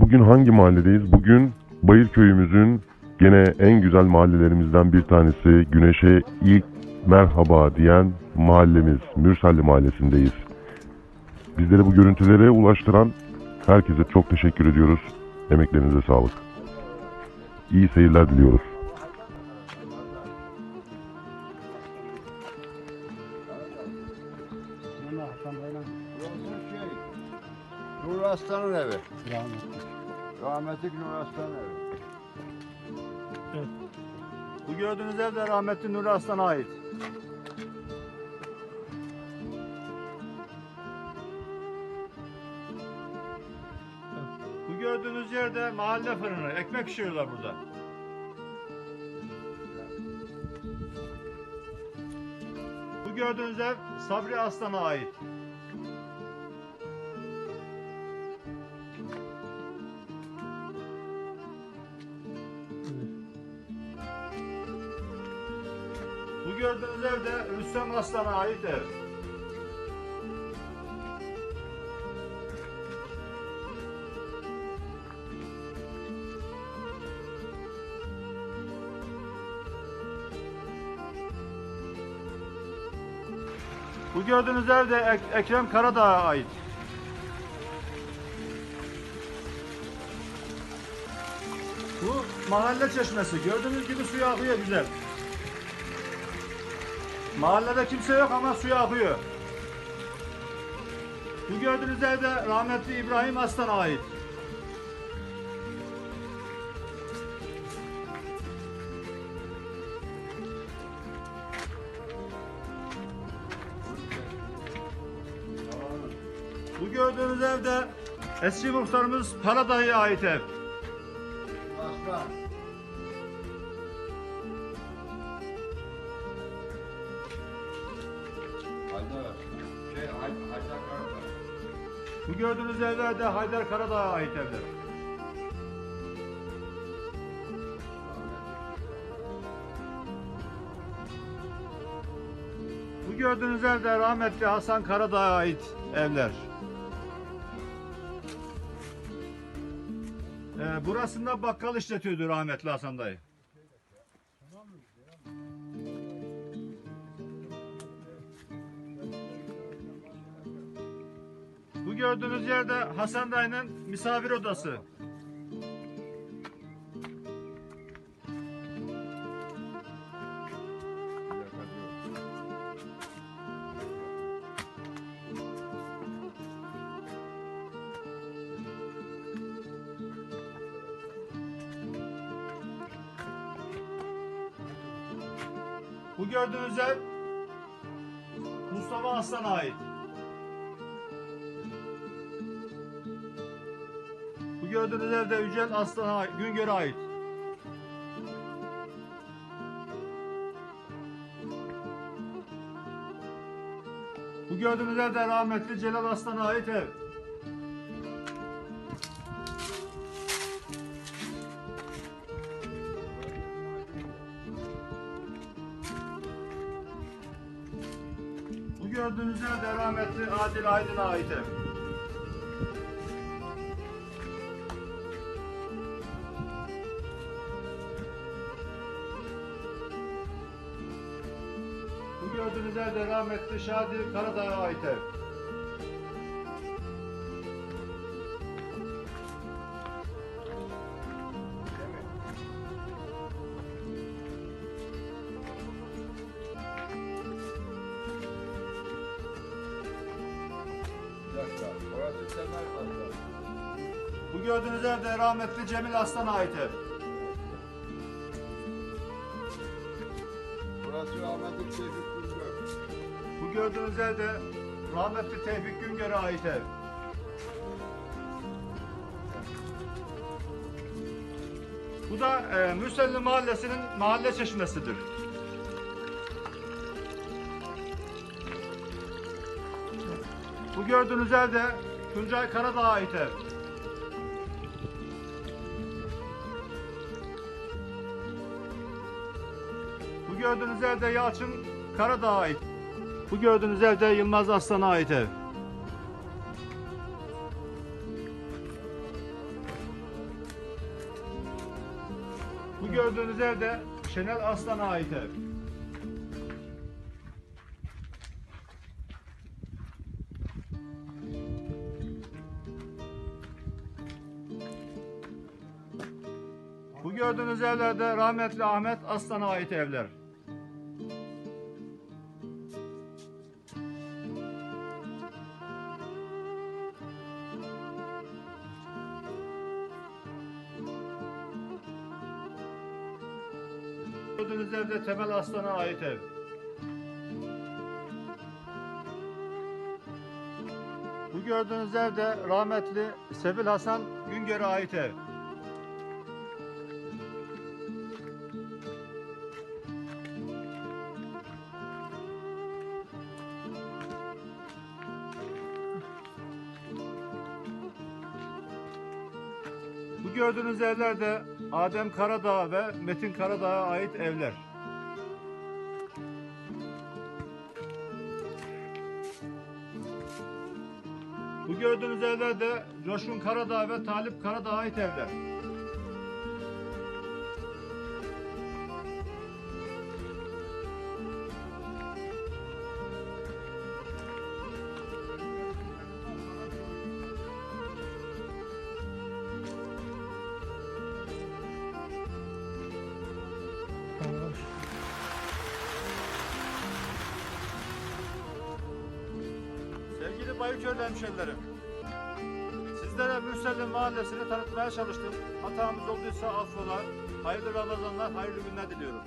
Bugün hangi mahalledeyiz? Bugün Bayır köyümüzün gene en güzel mahallelerimizden bir tanesi Güneş'e ilk merhaba diyen mahallemiz Mürselli Mahallesi'ndeyiz. Bizlere bu görüntüleri ulaştıran herkese çok teşekkür ediyoruz. Emeklerinize sağlık. İyi seyirler diliyoruz. Burası şey, Nur Aslan'ın evi. Rahmetli Nur Aslan'ın evi. Bu gördüğünüz ev de rahmetli Nuri Aslan'a ait. Bu gördüğünüz yerde mahalle fırını. Ekmek pişiriyorlar burada. Bu gördüğünüz ev Sabri Aslan'a ait. Bu gördüğünüz ev de Rüstem Aslan'a ait ev. Bu gördüğünüz ev de Ek- Ekrem Karadağ'a ait. Bu mahalle çeşmesi. Gördüğünüz gibi suyu akıyor güzel. Mahallede kimse yok ama suyu akıyor. Bu gördüğünüz ev de rahmetli İbrahim Aslan'a ait. Bu gördüğünüz ev de eski muhtarımız Paradayı'ya ait ev. Hay- Haydar Karadağ. Bu gördüğünüz evler de Haydar Karadağ'a ait evler. Bu gördüğünüz ev de rahmetli Hasan Karadağ'a ait evler. Ee, burasında bakkal işletiyordu rahmetli Hasan dayı. Gördüğünüz yerde Hasan dayının misafir odası. Bu gördüğünüz ev Mustafa Aslan'a ait. Bu gördüğünüz ev de Yücel Aslan'a Güngör'e ait. Bu gördüğünüz ev de rahmetli Celal Aslan'a ait ev. Bu gördüğünüz ev de rahmetli Adil Aydın'a ait ev. Gördüğünüz ev de rahmetli Şadi Karadağ'a ait ev. Bu gördüğünüz ev rahmetli Cemil Aslan'a ait ev. Burası rahmetli Güngör. Bu gördüğünüz ev de rahmetli Tevfik Güngör'e ait ev. Bu da e, Müselli Mahallesi'nin mahalle çeşmesidir. Bu gördüğünüz ev de Tuncay Karadağ'a ait ev. Bu gördüğünüz ev de Yalçın Karadağ'a ait. Bu gördüğünüz ev de Yılmaz Aslan'a ait ev. Bu gördüğünüz ev de Şenel Aslan'a ait ev. Bu gördüğünüz evlerde rahmetli Ahmet Aslan'a ait evler. Gördüğünüz ev de Temel Aslan'a ait ev. Bu gördüğünüz ev de rahmetli Sevil Hasan Güngör'e ait ev. Bu gördüğünüz evler de Adem Karadağ ve Metin Karadağ'a ait evler. Bu gördüğünüz evler de Coşkun Karadağ ve Talip Karadağ'a ait evler. Bayıköylü hemşerilerim, sizlere Mürselli Mahallesi'ni tanıtmaya çalıştım. Hatamız olduysa affola. Hayırlı Ramazanlar, hayırlı günler diliyorum.